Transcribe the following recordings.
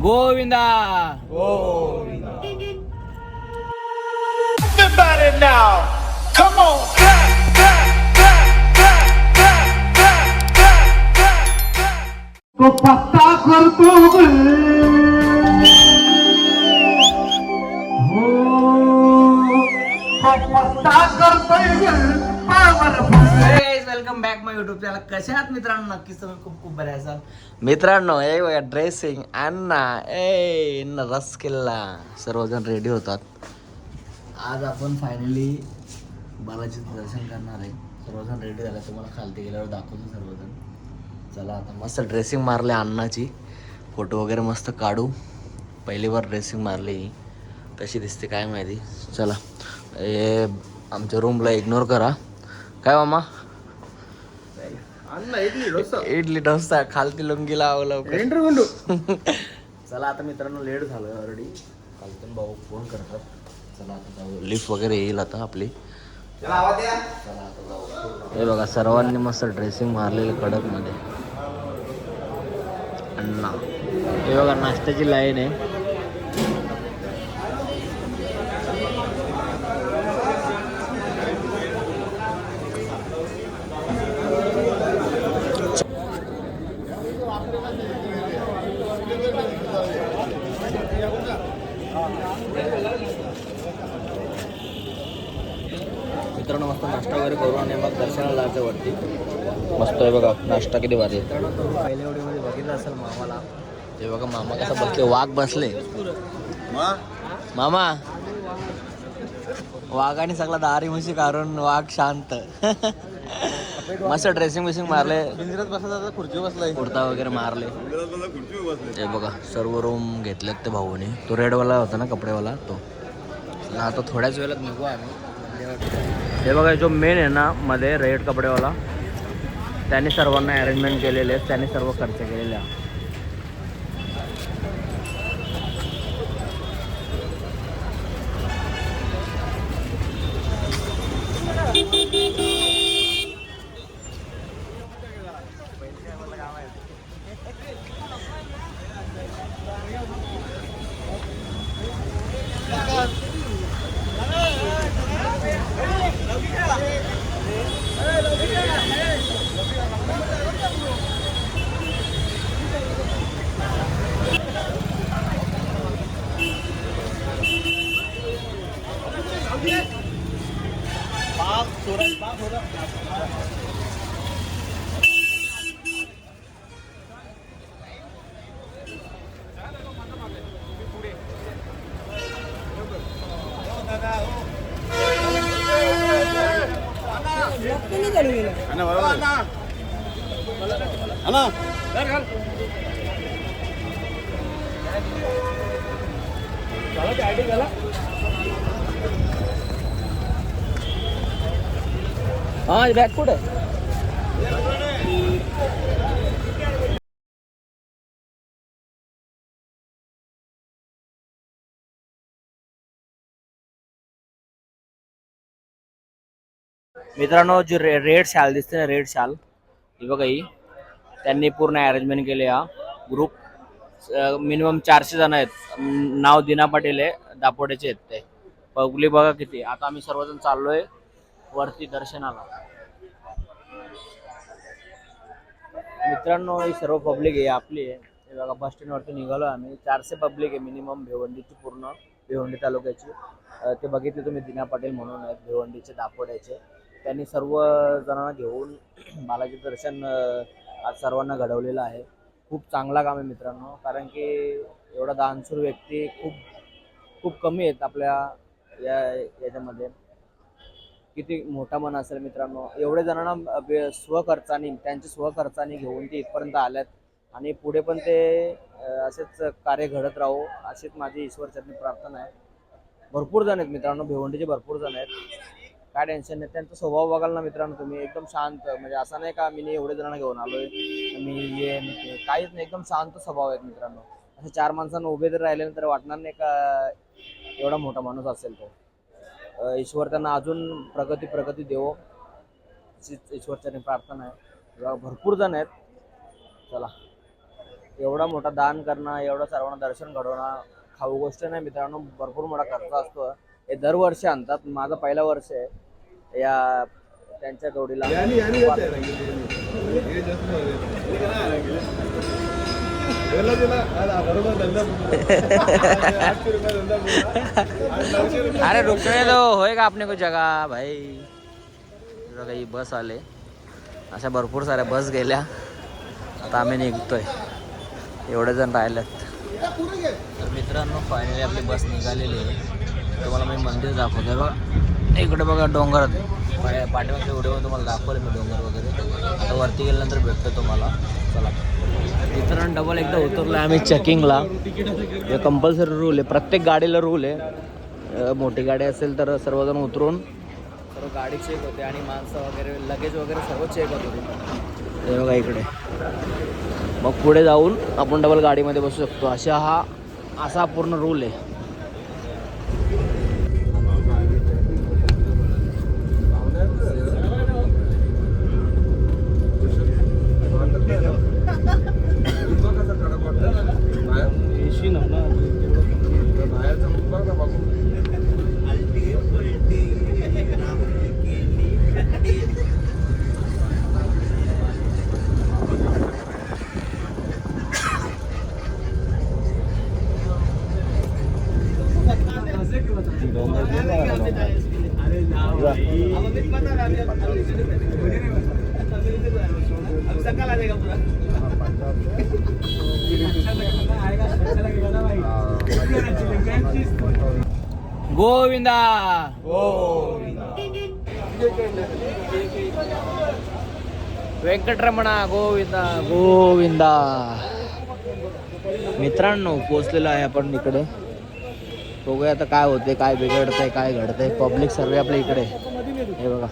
Govinda. Govinda. Everybody now, come on, clap, clap, clap, clap, clap, clap, clap, clap, clap. To patta kar toge. Oh, to patta kar toge. Power, power. Welcome back my YouTube channel कशा आहात मित्रांनो? नक्कीच तुम्ही खूप खूप बरे असाल. मित्रांनो ए बघा ड्रेसिंग अण्णा ए रस किल्ला. सर्वजण रेडी होतात. आज आपण फायनली बालाजीचं दर्शन करणार आहे. सर्वजण रेडी झाले. तुम्हाला खालती गेल्यावर दाखवतो सर्वजण. चला आता मस्त ड्रेसिंग मारले अण्णाची. फोटो वगैरे मस्त काढू. पहिली बार ड्रेसिंग मारली तशी कशी दिसते काय माहिती? चला ए आमच्या रूमला इग्नोर करा. काय मामा? इडली डोसा. खालती लुंगी लावं लवकर. चला आता मित्रांनो लेट झालं ऑलरेडी खालतून भाऊ फोन करतात. चला आता जाऊ. लिफ्ट वगैरे येईल आता आपली. चला आता जाऊ. हे बघा सर्वांनी मस्त ड्रेसिंग मारलेलं कडकमध्ये अण्णा. हे बघा नाश्त्याची लाईन आहे मित्रांनो मस्त नाश्ता वगैरे करू आणि मग दर्शनाला जायचं वरती. मस्त आहे बघा नाश्ता किती भारी पहिल्या व्हिडिओमध्ये बघितलं असेल मामाला. ते बघा मामा कसा बसले वाघ बसले. मामा. वाघाने सगळा दारी म्हशी काढून वाघ शांत. मस्त ड्रेसिंग बिसिंग मारले. खुर्ची बसलाय कुर्ता वगैरे मारले. ते बघा सर्व रूम घेतलेत ते भाऊने. तो रेडवाला होता ना कपडेवाला तो. आता थोड्याच वेळात निघू आम्ही. हे बघा जो मेन आहे ना मध्ये रेड कपडेवाला त्यांनी सर्वांना अरेंजमेंट केलेले आहेत त्यांनी सर्व खर्च केलेले आहे हा बॅग कुठे मित्रांनो जी रे रेड शाल दिसते ना रेड शाल ही बघा ही. त्यांनी पूर्ण अरेंजमेंट केले हा ग्रुप मिनिमम चारशे जण आहेत. नाव दिना पाटील आहे दापोड्याचे आहेत ते. पब्लिक बघा किती. आता आम्ही सर्वजण चाललोय वरती दर्शनाला. मित्रांनो ही सर्व पब्लिक आहे आपली आहे. बघा बस स्टँडवरती निघालो आम्ही. चारशे पब्लिक आहे मिनिमम भिवंडीची पूर्ण भिवंडी तालुक्याची. ते बघितले तुम्ही दिना पाटील म्हणून आहेत भिवंडीचे दापोड्याचे. त्यांनी सर्व जणांना घेऊन बालाजी दर्शन आज सर्वांना घडवलेलं आहे. खूप चांगला काम आहे मित्रांनो. कारण की एवढा दानशूर व्यक्ती खूप खूप कमी आहेत आपल्या या याच्यामध्ये. किती मोठा मन असेल मित्रांनो. एवढे जणांना स्वखर्चाने त्यांच्या स्वखर्चाने घेऊन ते इथपर्यंत आल्यात. आणि पुढे पण ते असेच कार्य घडत राहू अशीच माझी ईश्वरचरणी प्रार्थना आहे. भरपूर जण आहेत मित्रांनो. भिवंडीचे भरपूर जण आहेत. काय टेन्शन नाही. त्यांचा स्वभाव बघाल ना मित्रांनो तुम्ही. एकदम शांत. म्हणजे असं नाही का मी एवढे जणांना घेऊन आलोय. मी ये मी काहीच नाही. एकदम शांत स्वभाव आहेत मित्रांनो. असे चार माणसांना उभे जर राहिले तर वाटणार नाही का एवढा मोठा माणूस असेल तो. ईश्वर त्यांना अजून प्रगती प्रगती देवो. अशीच ईश्वरच्याने प्रार्थना आहे. भरपूर जण आहेत. चला. एवढा मोठा दान करणं एवढं सर्वांना दर्शन घडवणं खाऊ गोष्ट नाही मित्रांनो. भरपूर मोठा खर्च असतो. हे दरवर्षी आणतात. माझं पहिलं वर्ष आहे. या त्यांच्या जोडीला अरे रुकने दो होएगा अपने को जगह भाई. बघा ही बस आले. अशा भरपूर साऱ्या बस गेल्या. आता आम्ही निघतोय. एवढे जण राहिलेत. तर मित्रांनो फायनली आपली बस निघालेली आहे. तुम्हाला मी मंदिर दाखवतोय बघा. इकडे बघा डोंगर पाठीमागच्या व्हिडिओमध्ये तुम्हाला दाखवलं मी डोंगर वगैरे. आता वरती गेल्यानंतर भेटतो तुम्हाला. चला. मित्रांनो डबल एकदा उतरलो आम्ही चेकिंगला हे कंपल्सरी रूल आहे. प्रत्येक गाडीला रूल आहे. मोठी गाडी असेल तर सर्वजण उतरून सर्व गाडी चेक होते आणि माणसं वगैरे लगेज वगैरे सर्व चेक होत होते. हे बघा इकडे. मग पुढे जाऊन आपण डबल गाडीमध्ये बसू शकतो. अशा हा असा पूर्ण रूल आहे. गोविंदा. व्यंकटरमणा गोविंदा गोविंदा. मित्रांनो पोचलेलो आहे आपण इकडे. बघूया आता काय होते काय बिघडतंय काय घडतंय. पब्लिक सर्वे आपल्या इकडे. हे बघा.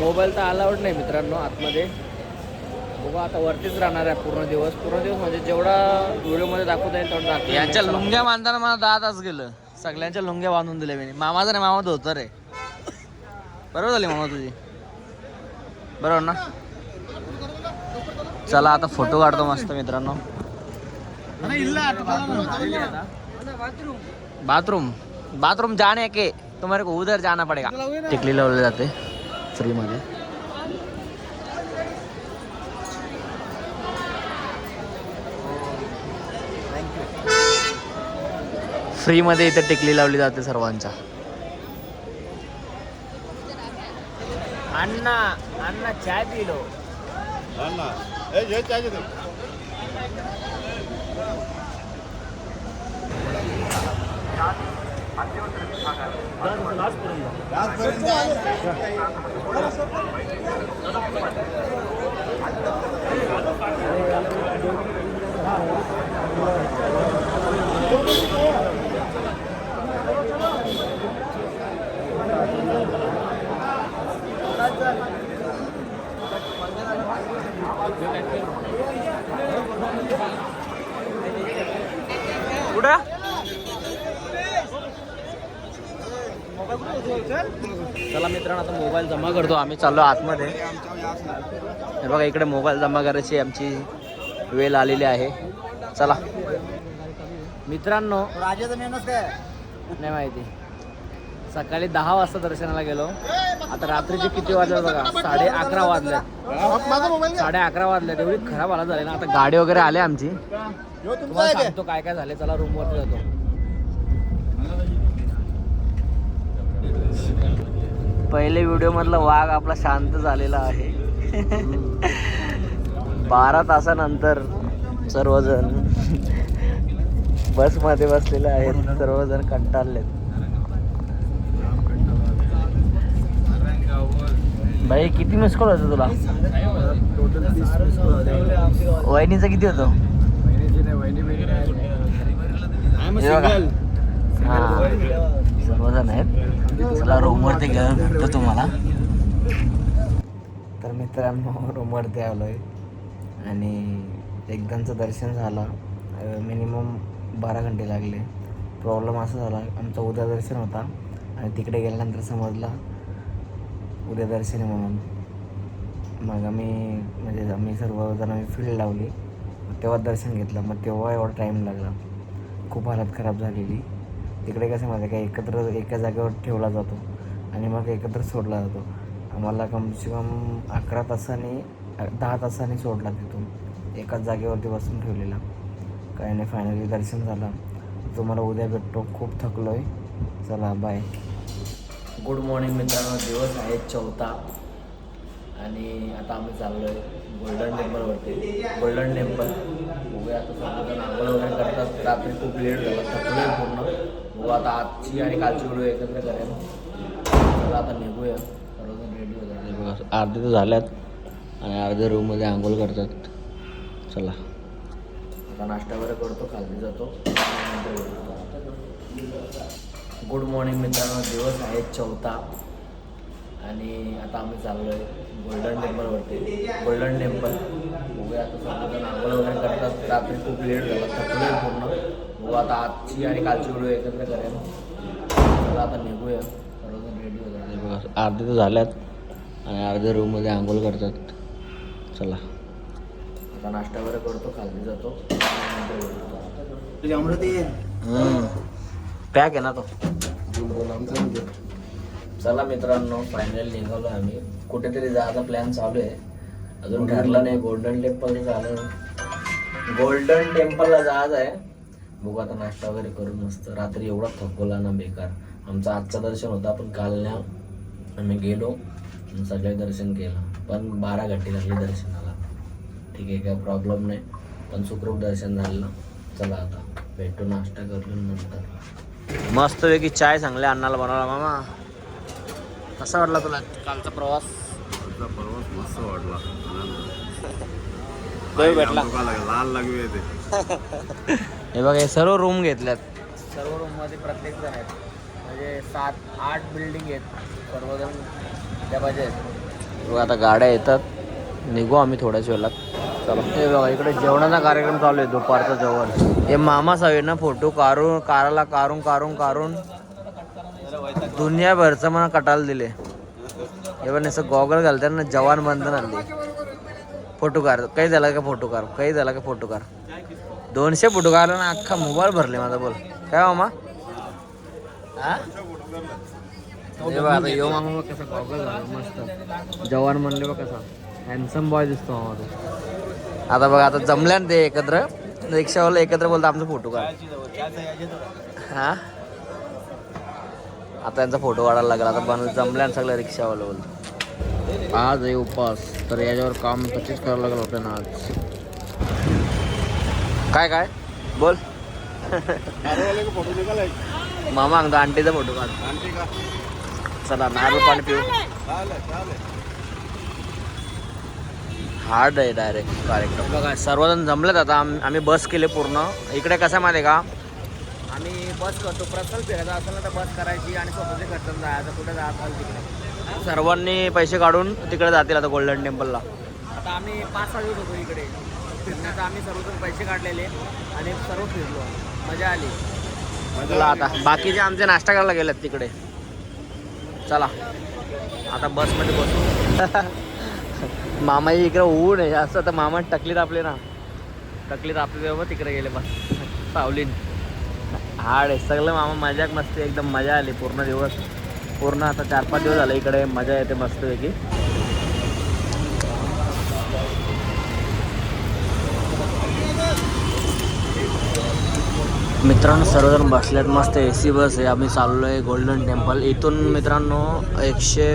मोबाईल तर अलाउड नाही मित्रांनो आतमध्ये. बघू आता वरतीच राहणार आहे पूर्ण दिवस. पूर्ण दिवस म्हणजे जेवढा व्हिडिओमध्ये दाखवता येईल तेवढं दाखवू यांच्या लुंग्या बांधताना मला दहा तास गेलं. सगळ्यांच्या लुंग्या बांधून दिल्या मी. मामाचं नाही मामा धोतर आहे. बरोबर झाली मामा तुझी? बरोबर ना? चला आता फोटो काढतो मस्त मित्रांनो. बाथरूम. बाथरूम जाने के. तुम्हारे को उधर जाना पड़ेगा. टिकली लावले जाते. फ्री मध्ये फ्री मध्ये इथे टिकली लावली जाते सर्वांच्या. अण्णा अण्णा चाय पिलो. कुठं चला मित्रांनो आता मोबाईल जमा करतो. आम्ही चाललो आतमध्ये. हे बघा इकडे मोबाईल जमा करायची आमची वेळ आलेली आहे. चला. मित्रांनो नाही माहिती. सकाळी दहा वाजता दर्शनाला गेलो. आता रात्रीचे किती वाजले बघा? साडे अकरा वाजले. साडे अकरा वाजले. तेवढी खराब आला झाले ना. आता गाडी वगैरे आली आमची. सांगतो काय काय झाले चला रूम वरती जातो. पहिले व्हिडिओमधला वाघ आपला शांत झालेला आहे. बारा तासानंतर सर्वजण बसमध्ये बसलेले आहेत. सर्वजण कंटाळलेत. भाई किती मिस कॉल होतो तुला? वहिनीचं किती होतो? सर्वजण आहेत. चला रूमवरती घेऊन भेटतो तुम्हाला. तर मित्रांनो रूमवरती आलो आहे आणि एकदमचं दर्शन झालं. मिनिमम बारा घंटे लागले. प्रॉब्लेम असा झाला आमचं उद्या दर्शन होता. आणि तिकडे गेल्यानंतर समजला उद्या दर्शन आहे म्हणून. मग आम्ही म्हणजे आम्ही सर्वजण आम्ही फील्ड लावली. तेव्हा दर्शन घेतलं. मग तेव्हा एवढा टाईम लागला. खूप हालत खराब झालेली. तिकडे कसं माझं काय एकत्र एका जागेवर ठेवला जातो आणि मग एकत्र सोडला जातो. आम्हाला कमसे कम अकरा तासाने दहा तासाने सोडला तिथून. एकाच जागेवरती बसून ठेवलेला. काही नाही फायनली दर्शन झालं. तुम्हाला उद्या भेटतो. खूप थकलो आहे चला बाय गुड मॉर्निंग मित्रांनो. दिवस आहे चौथा. आणि आता आम्ही चाललो आहे गोल्डन टेम्पलवरती गोल्डन टेम्पल बघूया आता सर्वजण आंघोळ वगैरे करतात. रात्री खूप लेट झाला. थकलो आहे पूर्ण. बघू आता आजची आणि कालची व्हिडिओ एकत्र करेन. चला आता निघूया. सर्वजण रेडी होतात. बघा अर्धे तर झाल्यात आणि अर्धे रूममध्ये आंघोळ करतात. चला. आता नाश्ता वगैरे करतो खाली जातो. गुड मॉर्निंग मित्रांनो दिवस आहे चौथा. आणि आता आम्ही चाललो आहे गोल्डन टेम्पलवरती गोल्डन टेम्पल बघूया आता सर्वजण आंघोळ वगैरे करतात. रात्री खूप लेट झाला. थकलो पूर्ण. बघू आता आजची आणि कालची व्हिडिओ एकत्र करेन चला आता निघूया. सर्वजण रेडी होतात. बघा अर्धे तर झाल्यात आणि अर्धे रूममध्ये आंघोळ करतात. चला. आता नाश्ता वगैरे करतो खाली जातो. पॅक आहे ना तो. चला मित्रांनो फायनल निघालो आम्ही. कुठेतरी जायचा प्लॅन चालू आहे. अजून ठरलं नाही गोल्डन टेम्पल झालं गोल्डन टेम्पलला जायचं आहे. बघू आता नाश्ता वगैरे करून मस्त. रात्री एवढा थकवला ना बेकार. आमचं आजचं दर्शन होतं पण काल ना आम्ही गेलो सगळे दर्शन केलं. पण बारा घंटे लागले दर्शनाला. ठीक आहे काय प्रॉब्लेम नाही. पण सुखरूप दर्शन झालं चला आता भेटू नाश्ता करून नंतर. मस्तपैकी चाय चांगल्या अन्नाला बनवला मामा. कसा वाटला तुला कालचा प्रवास? प्रवास मस्त वाटला. भेटला. लाल लागू येते हे बघा हे सर्व रूम घेतल्यात. सर्व रूममध्ये प्रत्येक जण आहेत. म्हणजे सात आठ बिल्डिंग आहेत. सर्वजण त्या पाहिजे आहेत. बघा आता गाड्या येतात. निघू आम्ही थोड्याच वेळात. चला. हे बघा इकडे जेवणाचा कार्यक्रम चालू आहे दुपारचं जेवण. हे मामा साहेब ना फोटो काढून काराला काढून काढून काढून दुनियाभरचं मला कटाल दिले. हे पण असं गॉगल घालतात ना जवान बंधन आणली. फोटो कार काही झाला का फोटो कार काही झाला का फोटो कार दोनशे फोटो काढला ना अख्खा मोबाईल भरले माझा बोल. काय मामा? हा? आता यो मामा कसा गॉगल मस्त. जवान म्हणले बघ कसा. हॅन्सम बॉय दिसतो मामा तो. आता बघा आता जमल्या ना ते एकत्र. रिक्षावाला एकत्र बोलतो आमचा फोटो काढ. हा? आता यांचा फोटो काढायला लागला आता बन जमल्या सगळं रिक्षावाला बोलतो. आज आहे उपास तर याच्यावर काम तशीच करावं लागलं होतं ना आज. काय काय? बोल. फोटो निघालाय मामा सांगतो आंटीचा फोटो काढ. आणखी का चला नारळ पाणी पिऊ. चालेल चालेल हार्ड आहे डायरेक्ट कार्यक्रम. बघा सर्वजण जमलेत आता. आम- आम्ही बस केले पूर्ण. इकडे कसं आहे माहिती आहे का? आम्ही बस करतो. प्रसल फिरायचा असेल ना तर बस करायची आणि स्वतःचे खर्च जायचं कुठे जात असेल तिकडे? सर्वांनी पैसे काढून तिकडे जातील आता गोल्डन टेम्पलला आता आम्ही पाच सहा दिवस होतो इकडे. फिरण्याचा आम्ही सर्वजण पैसे काढलेले आणि सर्व फिरलो. मजा आली. चला आता बाकीचे आमचे नाश्ता करायला गेलेत तिकडे. चला आता बसमध्ये बसू. मामा इकडे ऊन आहे. असं तर मामा टकलीत आपले ना. टकलीत आपले तेव्हा तिकडे गेले बस सावलीन. हाड आहे. सगळं मामा मजाक मस्त एकदम मजा आली. पूर्ण दिवस. पूर्ण आता चार पाच दिवस झाले इकडे. मजा येते मस्तपैकी. मित्रांनो सर्वजण बसल्यात मस्त ए सी बस आहे. आम्ही चाललो आहे गोल्डन टेम्पल इथून मित्रांनो एकशे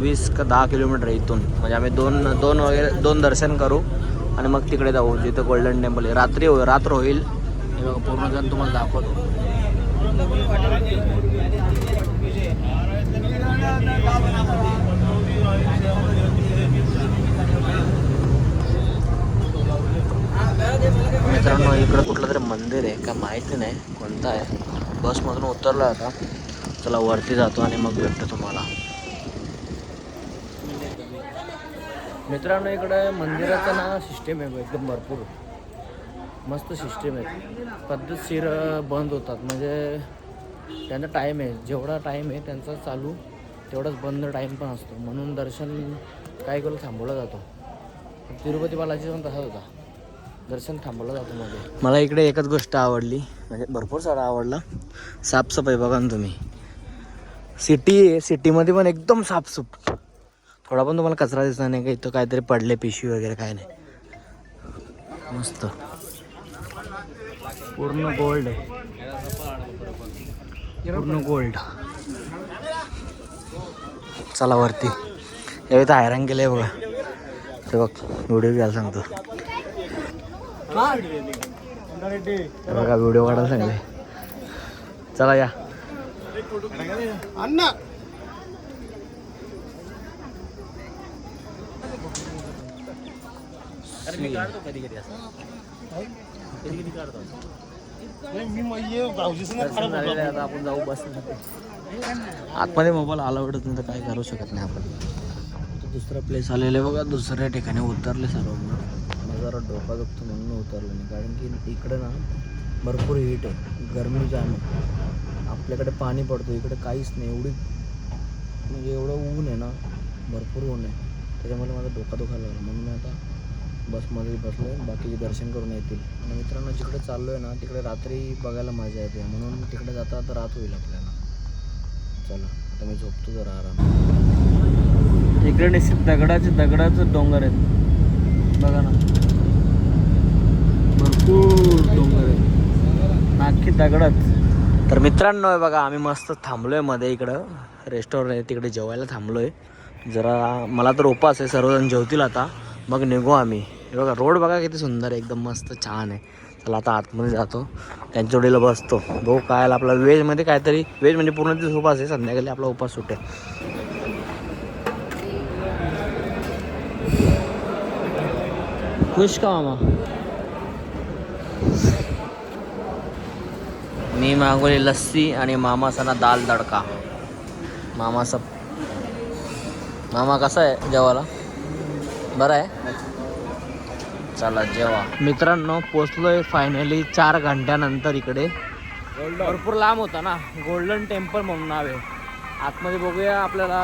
वीस का दहा किलोमीटर आहे इथून. म्हणजे आम्ही दोन दोन वगैरे दोन दर्शन करू आणि मग तिकडे जाऊ जिथं गोल्डन टेम्पल आहे. रात्री हो रात्र होईल. हे बघा पूर्ण जण तुम्हाला दाखवतो मित्रांनो इकडं कुठलं तरी मंदिर आहे का माहिती नाही कोणतं आहे. बसमधून उतरला आता. चला वरती जातो आणि मग भेटतो तुम्हाला. मित्रांनो इकडं मंदिराचं ना सिस्टीम आहे एकदम भरपूर. मस्त सिस्टीम आहे. पद्धतशीर बंद होतात. म्हणजे त्यांचा टाईम आहे. जेवढा टाईम आहे त्यांचा चालू तेवढाच बंद टाईम पण असतो. म्हणून दर्शन काय करून थांबवलं जातो. तिरुपती बालाजी पण तसाच होता. दर्शन थांबवलं जातं मध्ये. मला इकडे एकच गोष्ट आवडली. म्हणजे भरपूर सारा आवडला. साफसफाई बघा ना तुम्ही. सिटी आहे सिटीमध्ये पण एकदम साफसूप थोडा पण तुम्हाला कचरा दिसणार नाही का? इथं काहीतरी पडले पिशवी वगैरे काय नाही. मस्त. पूर्ण गोल्ड आहे पूर्ण गोल्ड चला वरती. हे तर हैराण आहे बघा. ते बघ व्हिडिओ घ्यायला सांगतो. बघा व्हिडिओ काढायला सांगले चला या. अण्णा. आता आपण जाऊ बस आतमध्ये मोबाईल अलाउडच नाही तर काय करू शकत नाही आपण. दुसरा प्लेस आलेलं आहे बघा दुसऱ्या ठिकाणी उतरले सर्व. जरा डोका दुखतो म्हणून उतरलं नाही. कारण की इकडे ना भरपूर हीट आहे. गरमी जाम आहे. आपल्याकडे पाणी पडतो इकडे काहीच नाही. एवढी म्हणजे एवढं ऊन आहे ना भरपूर ऊन आहे. त्याच्यामुळे माझा डोका दुखायला लागला. म्हणून मी आता बसमध्ये बसलो आहे बाकीचे दर्शन करून येतील. आणि मित्रांनो जिकडे चाललो आहे ना तिकडे रात्री बघायला मजा येते. म्हणून तिकडे जाता आता रात होईल आपल्याला. चला आता मी झोपतो जरा आराम इकडे निश्चित दगडाचे दगडाचं डोंगर आहेत. बघा ना. भरपूर डोंगर आहे नाखी दगडच. तर मित्रांनो बघा आम्ही मस्त थांबलोयमध्ये इकडं. रेस्टॉरंट आहे तिकडे जेवायला थांबलोय. जरा मला तर उपास आहे सर्वजण जेवतील आता. मग निघू आम्ही. हे बघा रोड बघा किती सुंदर आहे एकदम मस्त छान आहे. चला आता आतमध्ये जातो. त्यांच्या जोडीला बसतो. भाऊ काय आपला व्हेजमध्ये काहीतरी व्हेज म्हणजे पूर्ण दिवस उपास आहे संध्याकाळी आपला उपास सुटेल. खुश का मामा मी? मागवली लस्सी आणि मामाचा ना दाल तडका. मामा सब मामा कसा आहे जेवायला? बरं आहे? चला जेवा. मित्रांनो पोचलोय फायनली चार घंट्यानंतर इकडे. भरपूर लांब होता ना. गोल्डन टेम्पल म्हणून नाव आहे. आतमध्ये बघूया आपल्याला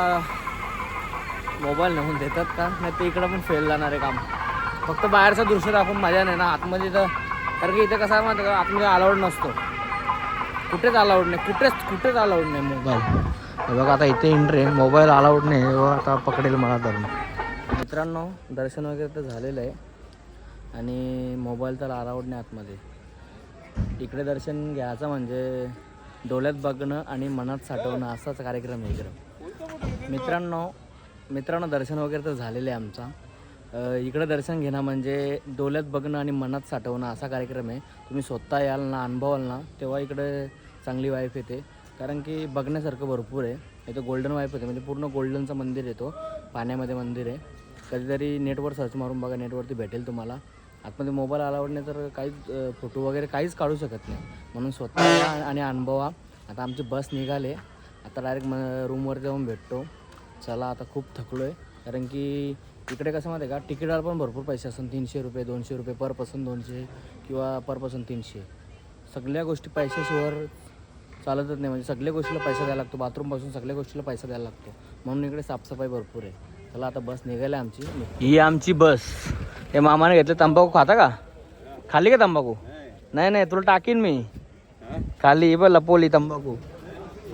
मोबाईल नेऊन देतात का? नाही ते इकडं पण फेल जाणार आहे काम. फक्त बाहेरचं दृश्य दाखवून मजा नाही ना. आतमध्ये तर कारण की इथं कसं आहे माहिती का? आतमध्ये अलाउड नसतो. कुठेच अलाउड नाही. कुठेच कुठेच अलाउड नाही मोबाईल. बघा. आता इथे एंट्री आहे. मोबाईल अलाउड नाही. बघा आता पकडेल मला धरून मित्रांनो दर्शन वगैरे तर झालेलं आहे. आणि मोबाईल तर अलाउड नाही आतमध्ये. इकडे दर्शन घ्यायचं म्हणजे डोळ्यात बघणं आणि मनात साठवणं असाच कार्यक्रम आहे इकडं. मित्रांनो मित्रांनो दर्शन वगैरे तर झालेलं आहे आमचा. इकडं दर्शन घेणं म्हणजे डोल्यात बघणं आणि मनात साठवणं असा कार्यक्रम आहे. तुम्ही स्वतः याल ना अनुभवाल ना तेव्हा इकडं चांगली वाईफ येते. कारण की बघण्यासारखं भरपूर आहे. इथं गोल्डन वाईफ येते म्हणजे पूर्ण गोल्डनचं मंदिर येतो पाण्यामध्ये मंदिर आहे. कधीतरी नेटवर सर्च मारून बघा नेटवरती भेटेल तुम्हाला. आतमध्ये मोबाईल अलाउड नाही तर काहीच फोटो वगैरे काहीच काढू शकत नाही. म्हणून स्वतः आणि अनुभवा. आता आमची बस निघाले. आता डायरेक्ट म रूमवर जाऊन भेटतो. चला आता खूप थकलो आहे कारण की इकडे कसं माहिती आहे का? तिकिटाला पण भरपूर पैसे असतात. तीनशे रुपये दोनशे रुपये पर पर्सन दोनशे किंवा पर पर्सन तीनशे. सगळ्या गोष्टी पैशाशिवाय चालतच नाही. म्हणजे सगळ्या गोष्टीला पैसा द्यायला लागतो. बाथरूमपासून सगळ्या गोष्टीला पैसा द्यायला लागतो. म्हणून इकडे साफसफाई भरपूर आहे. चला आता बस निघाली आमची. ही आमची बस. हे मामाने घेतलं. तंबाखू खाता का? खाली का तंबाखू? नाही नाही. तुला टाकीन मी. खाली बघ लपोली तंबाखू.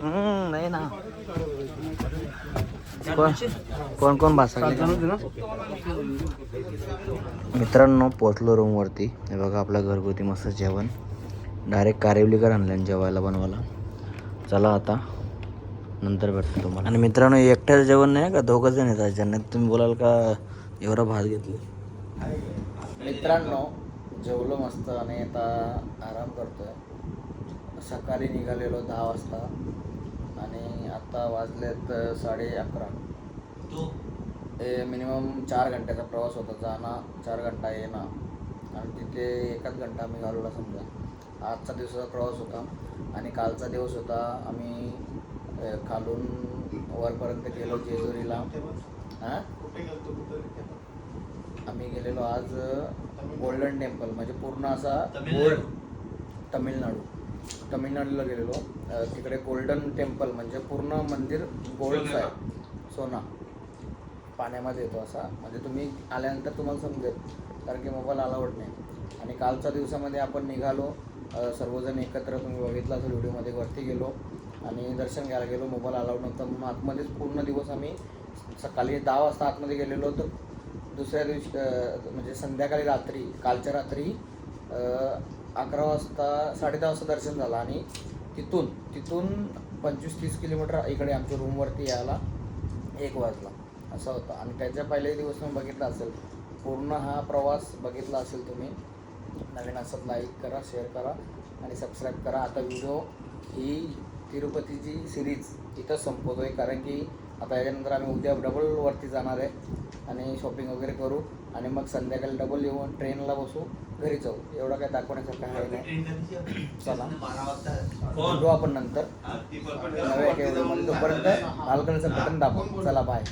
नाही ना. कोण कोण कोण भासा मित्रांनो पोचलो रूमवरती हे बघा आपलं घरगुती मस्त जेवण. डायरेक्ट कारिवलीकर आणलं जेवायला बनवायला. चला आता. नंतर भेटतो तुम्हाला. आणि मित्रांनो एकट्याचं जेवण नाही का? दोघं जण येतात. ज्यांना तुम्ही बोलाल का एवढा भात घेतली. मित्रांनो जेवलो मस्त आणि आता आराम करतोय. सकाळी निघालेलो दहा वाजता. आणि आता वाजलेत साडे अकरा. हे मिनिमम चार घंट्याचा प्रवास होता जाणं चार घंटा येणं. आणि तिथे एकाच घंटा आम्ही घालवला समजा. आजचा दिवसाचा प्रवास होता आणि कालचा दिवस होता आम्ही खालून वरपर्यंत गेलो जेजुरीला. हां आम्ही गेलेलो आज गोल्डन टेम्पल म्हणजे पूर्ण असा गोल्ड तमिळनाडू. तमिळनाडूला गेलेलो. तिकडे गोल्डन टेम्पल म्हणजे पूर्ण मंदिर गोल्डचं आहे. सोना. पाण्यामध्ये येतो असा. म्हणजे तुम्ही आल्यानंतर तुम्हाला समजेल. कारण की मोबाईल अलाउड नाही. आणि कालच्या दिवसामध्ये आपण निघालो. सर्वजण एकत्र तुम्ही बघितला असं व्हिडिओमध्ये वरती गेलो. आणि दर्शन घ्यायला गेलो. मोबाईल अलाउड नव्हता. म्हणून आतमध्येच पूर्ण दिवस आम्ही सकाळी दहा वाजता आतमध्ये गेलेलो. तर दुसऱ्या दिवशी म्हणजे संध्याकाळी रात्री कालच्या रात्री अकरा वाजता साडे दहा वाजता दर्शन झालं आणि तिथून तिथून पंचवीस तीस किलोमीटर इकडे आमच्या रूमवरती यायला एक वाजला. असं होतं. आणि त्याच्या पहिले दिवस तुम्ही बघितला असेल पूर्ण हा प्रवास बघितला असेल तुम्ही नवीन असत लाईक करा शेअर करा आणि सबस्क्राईब करा. आता व्हिडिओ ही तिरुपतीची सिरीज इथं संपवतो आहे कारण की आता याच्यानंतर आम्ही उद्या डबलवरती जाणार आहे आणि शॉपिंग वगैरे करू आणि मग संध्याकाळी डबल येऊन ट्रेनला बसू. घरी जाऊ. एवढं काय दाखवण्यासारखं आहे नाही. चला. भेटू आपण नंतर. नव्या एका तोपर्यंत लाल कलरचं बटन दाबा. चला बाय